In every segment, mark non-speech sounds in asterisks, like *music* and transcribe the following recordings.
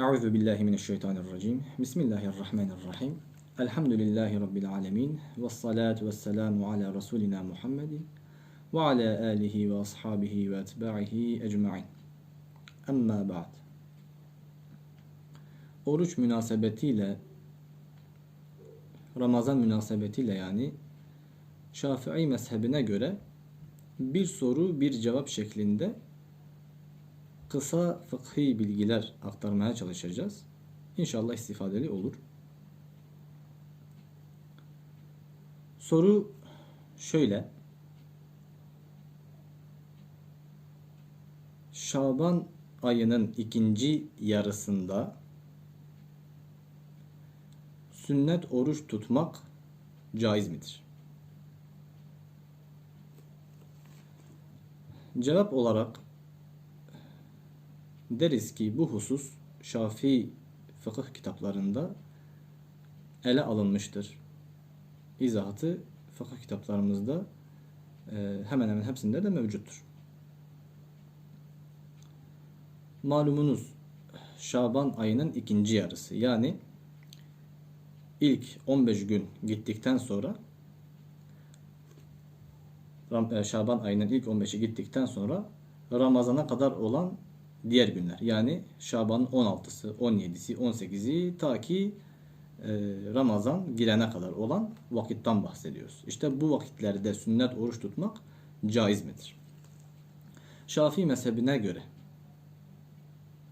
Euzu billahi mineşşeytanirracim. Bismillahirrahmanirrahim. Elhamdülillahi rabbil alamin. Ves salatu vesselamu ala rasulina Muhammedin ve ala alihi ve ashabihi ve etba'ihi ecmaîn. Amma ba'd. Oruç münasebetiyle Ramazan münasebetiyle yani Şafii mezhebine göre bir soru bir cevap şeklinde kısa fıkhi bilgiler aktarmaya çalışacağız. İnşallah istifadeli olur. Soru şöyle. Şaban ayının ikinci yarısında sünnet oruç tutmak caiz midir? Cevap olarak deriz ki bu husus Şafii fıkıh kitaplarında ele alınmıştır. İzahatı fıkıh kitaplarımızda e, hemen hemen hepsinde de mevcuttur. Malumunuz Şaban ayının ikinci yarısı yani ilk 15 gün gittikten sonra e, Şaban ayının ilk 15'i gittikten sonra Ramazan'a kadar olan diğer günler. Yani Şaban'ın 16'sı, 17'si, 18'i ta ki e, Ramazan girene kadar olan vakitten bahsediyoruz. İşte bu vakitlerde sünnet oruç tutmak caiz midir? Şafii mezhebine göre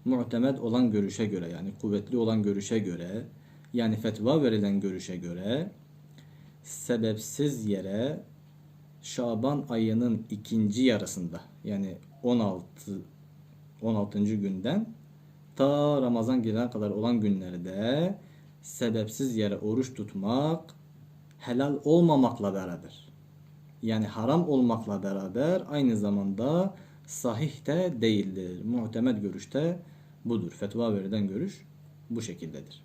muhtemed olan görüşe göre yani kuvvetli olan görüşe göre yani fetva verilen görüşe göre sebepsiz yere Şaban ayının ikinci yarısında yani 16 16. günden ta Ramazan gelene kadar olan günlerde sebepsiz yere oruç tutmak helal olmamakla beraber yani haram olmakla beraber aynı zamanda sahih de değildir. Muhtemed görüşte budur. Fetva verilen görüş bu şekildedir.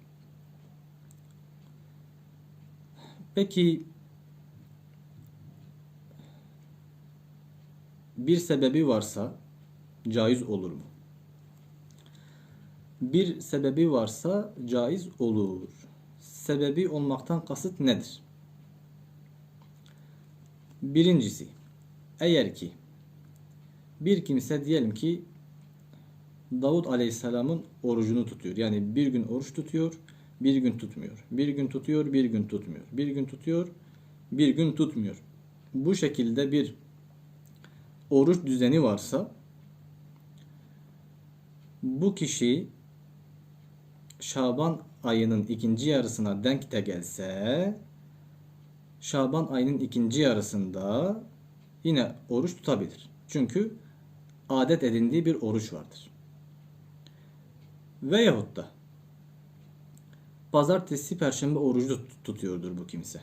Peki bir sebebi varsa caiz olur mu? Bir sebebi varsa caiz olur. Sebebi olmaktan kasıt nedir? Birincisi, eğer ki bir kimse diyelim ki Davut Aleyhisselam'ın orucunu tutuyor. Yani bir gün oruç tutuyor, bir gün tutmuyor. Bir gün tutuyor, bir gün tutmuyor. Bir gün tutuyor, bir gün tutmuyor. Bu şekilde bir oruç düzeni varsa bu kişi Şaban ayının ikinci yarısına denk de gelse Şaban ayının ikinci yarısında yine oruç tutabilir. Çünkü adet edindiği bir oruç vardır. Veyahut da pazartesi perşembe orucu tutuyordur bu kimse.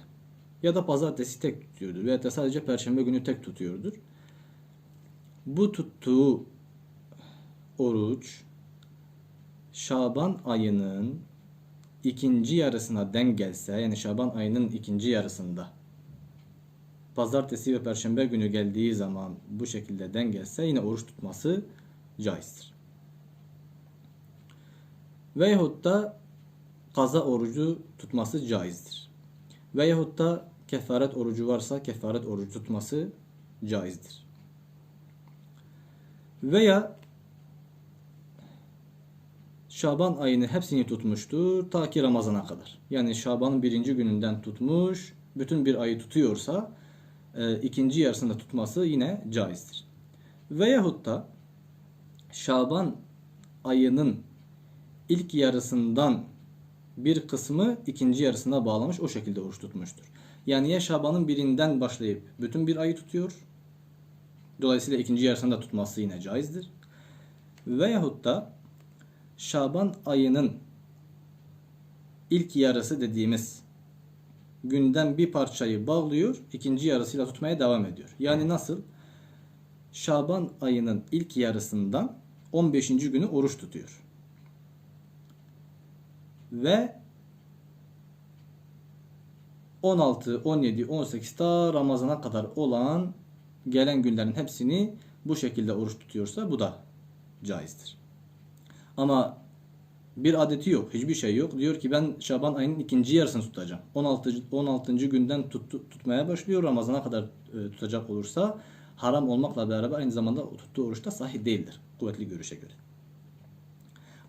Ya da pazartesi tek tutuyordur veya da sadece perşembe günü tek tutuyordur. Bu tuttuğu oruç Şaban ayının ikinci yarısına denk gelse yani Şaban ayının ikinci yarısında pazartesi ve perşembe günü geldiği zaman bu şekilde denk gelse yine oruç tutması caizdir. Veyahut da kaza orucu tutması caizdir. Veyahut da kefaret orucu varsa kefaret orucu tutması caizdir. Veya Şaban ayını hepsini tutmuştur ta ki Ramazan'a kadar. Yani Şaban'ın birinci gününden tutmuş, bütün bir ayı tutuyorsa e, ikinci yarısında tutması yine caizdir. Veyahut da Şaban ayının ilk yarısından bir kısmı ikinci yarısına bağlamış o şekilde oruç tutmuştur. Yani ya Şaban'ın birinden başlayıp bütün bir ayı tutuyor. Dolayısıyla ikinci yarısında tutması yine caizdir. Veyahut da Şaban ayının ilk yarısı dediğimiz günden bir parçayı bağlıyor, ikinci yarısıyla tutmaya devam ediyor. Yani nasıl? Şaban ayının ilk yarısından 15. günü oruç tutuyor. Ve 16, 17, 18 ta Ramazan'a kadar olan gelen günlerin hepsini bu şekilde oruç tutuyorsa bu da caizdir. Ama Bir adeti yok. Hiçbir şey yok. Diyor ki ben Şaban ayının ikinci yarısını tutacağım. 16. 16. günden tuttu, tutmaya başlıyor. Ramazana kadar e, tutacak olursa haram olmakla beraber aynı zamanda tuttuğu oruç da sahih değildir. Kuvvetli görüşe göre.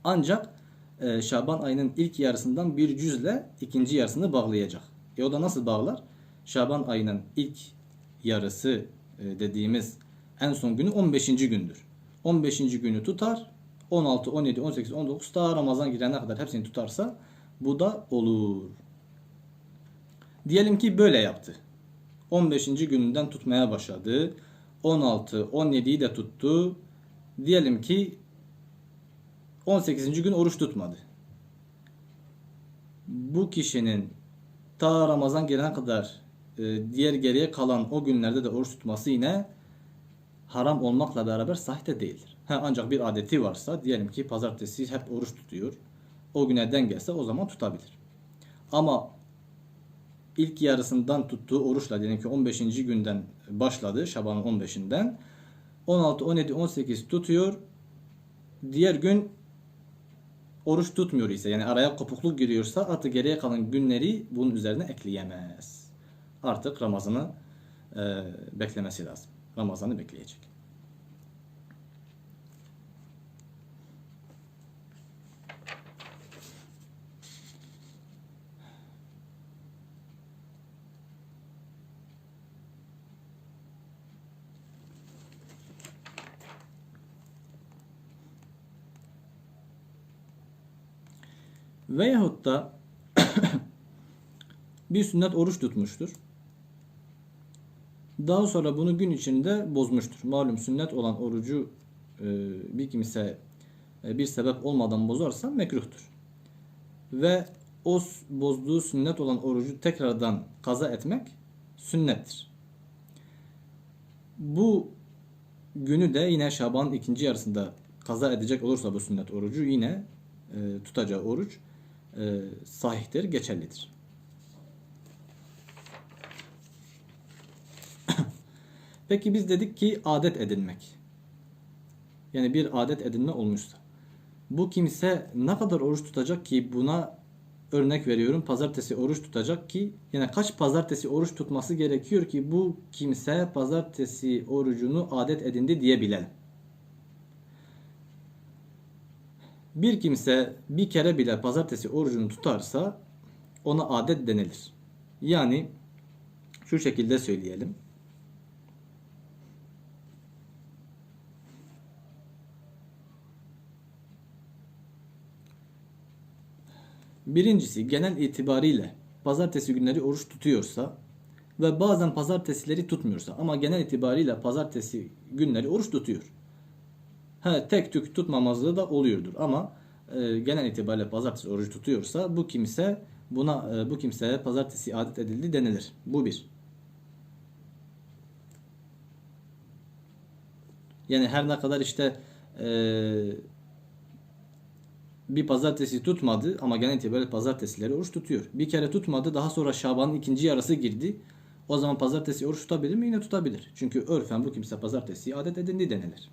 Ancak e, Şaban ayının ilk yarısından bir cüzle ikinci yarısını bağlayacak. E o da nasıl bağlar? Şaban ayının ilk yarısı e, dediğimiz en son günü 15. gündür. 15. günü tutar. 16, 17, 18, 19 daha Ramazan girene kadar hepsini tutarsa bu da olur. Diyelim ki böyle yaptı. 15. gününden tutmaya başladı. 16, 17'yi de tuttu. Diyelim ki 18. gün oruç tutmadı. Bu kişinin ta Ramazan gelene kadar e, diğer geriye kalan o günlerde de oruç tutması yine haram olmakla beraber sahih de değildir. Ha, ancak bir adeti varsa diyelim ki pazartesi hep oruç tutuyor. O güne dengelse o zaman tutabilir. Ama ilk yarısından tuttuğu oruçla diyelim ki 15. günden başladı Şaban'ın 15'inden 16, 17, 18 tutuyor. Diğer gün oruç tutmuyor ise yani araya kopukluk giriyorsa artık geriye kalan günleri bunun üzerine ekleyemez. Artık Ramazan'ı e, beklemesi lazım. Ramazan'ı bekleyecek. Veyahut da *clears throat* bir sünnet oruç tutmuştur. Daha sonra bunu gün içinde bozmuştur. Malum sünnet olan orucu e, bir kimse e, bir sebep olmadan bozarsa mekruhtur. Ve o bozduğu sünnet olan orucu tekrardan kaza etmek sünnettir. Bu günü de yine Şaban'ın ikinci yarısında kaza edecek olursa bu sünnet orucu yine e, tutacağı oruç e, sahihtir, geçerlidir. *coughs* Peki biz dedik ki adet edinmek. Yani bir adet edinme olmuşsa. Bu kimse ne kadar oruç tutacak ki buna örnek veriyorum pazartesi oruç tutacak ki yani kaç pazartesi oruç tutması gerekiyor ki bu kimse pazartesi orucunu adet edindi diyebilelim. Bir kimse bir kere bile pazartesi orucunu tutarsa ona adet denilir. Yani şu şekilde söyleyelim. Birincisi genel itibariyle pazartesi günleri oruç tutuyorsa ve bazen pazartesileri tutmuyorsa ama genel itibariyle pazartesi günleri oruç tutuyor. Ha, tek tük tutmamazlığı da oluyordur ama e, genel itibariyle pazartesi oruç tutuyorsa bu kimse buna e, bu kimseye pazartesi adet edildi denilir. Bu bir. Yani her ne kadar işte e, bir pazartesi tutmadı ama genel itibariyle pazartesileri oruç tutuyor. Bir kere tutmadı daha sonra Şaban'ın ikinci yarısı girdi. O zaman pazartesi oruç tutabilir mi? Yine tutabilir. Çünkü örfen bu kimse pazartesi adet edindi denilir.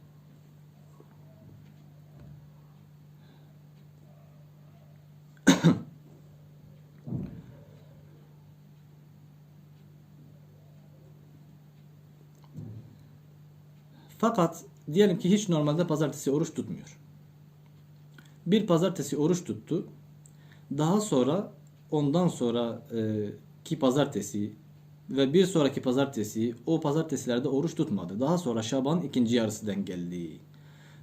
Fakat diyelim ki hiç normalde pazartesi oruç tutmuyor. Bir pazartesi oruç tuttu. Daha sonra ondan sonra e, ki pazartesi ve bir sonraki pazartesi o pazartesilerde oruç tutmadı. Daha sonra Şaban'ın ikinci yarısı denk geldi.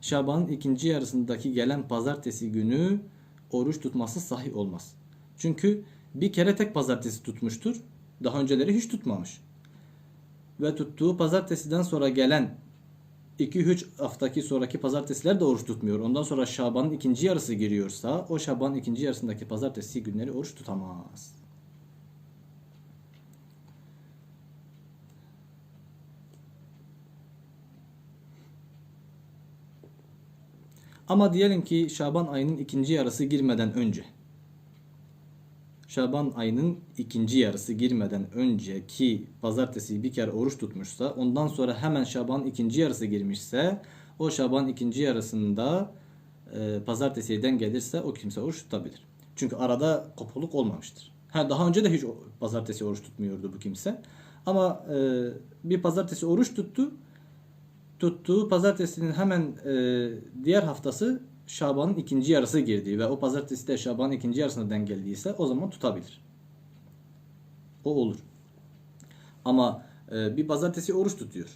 Şaban'ın ikinci yarısındaki gelen pazartesi günü oruç tutması sahih olmaz. Çünkü bir kere tek pazartesi tutmuştur. Daha önceleri hiç tutmamış. Ve tuttuğu pazartesiden sonra gelen 2-3 haftaki sonraki pazartesiler de oruç tutmuyor. Ondan sonra Şaban'ın ikinci yarısı giriyorsa o Şaban'ın ikinci yarısındaki pazartesi günleri oruç tutamaz. Ama diyelim ki Şaban ayının ikinci yarısı girmeden önce Şaban ayının ikinci yarısı girmeden önceki pazartesi bir kere oruç tutmuşsa ondan sonra hemen Şaban ikinci yarısı girmişse o Şaban ikinci yarısında e, pazartesiye gelirse o kimse oruç tutabilir. Çünkü arada kopukluk olmamıştır. Ha, daha önce de hiç pazartesi oruç tutmuyordu bu kimse. Ama e, bir pazartesi oruç tuttu. Tuttuğu pazartesinin hemen e, diğer haftası Şaban'ın ikinci yarısı girdi ve o pazartesi de Şaban'ın ikinci yarısına denk geldiyse o zaman tutabilir. O olur. Ama e, bir pazartesi oruç tutuyor.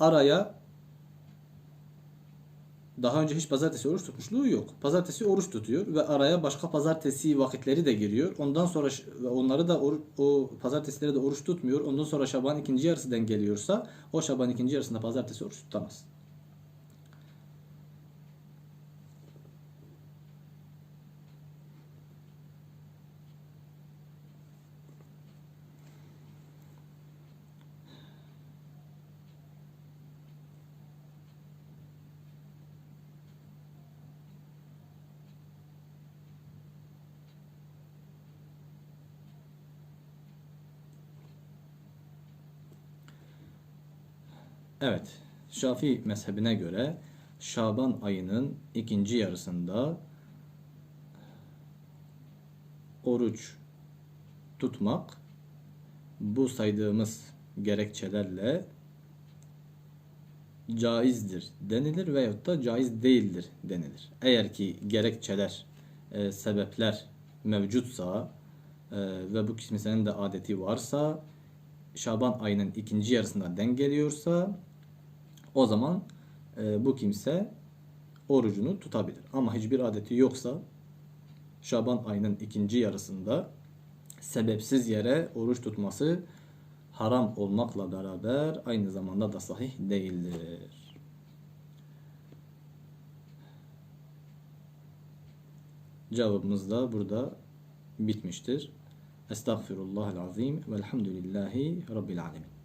Araya daha önce hiç pazartesi oruç tutmuşluğu yok. Pazartesi oruç tutuyor ve araya başka pazartesi vakitleri de giriyor. Ondan sonra onları da oru- o pazartesileri de oruç tutmuyor. Ondan sonra Şaban ikinci yarısı geliyorsa o Şaban ikinci yarısında pazartesi oruç tutamaz. Evet, Şafii mezhebine göre Şaban ayının ikinci yarısında oruç tutmak bu saydığımız gerekçelerle caizdir denilir veyahut da caiz değildir denilir. Eğer ki gerekçeler, e, sebepler mevcutsa e, ve bu kimsenin de adeti varsa Şaban ayının ikinci yarısına denk geliyorsa o zaman e, bu kimse orucunu tutabilir. Ama hiçbir adeti yoksa Şaban ayının ikinci yarısında sebepsiz yere oruç tutması haram olmakla beraber aynı zamanda da sahih değildir. Cevabımız da burada bitmiştir. Estağfirullahal azim velhamdülillahi rabbil alemin.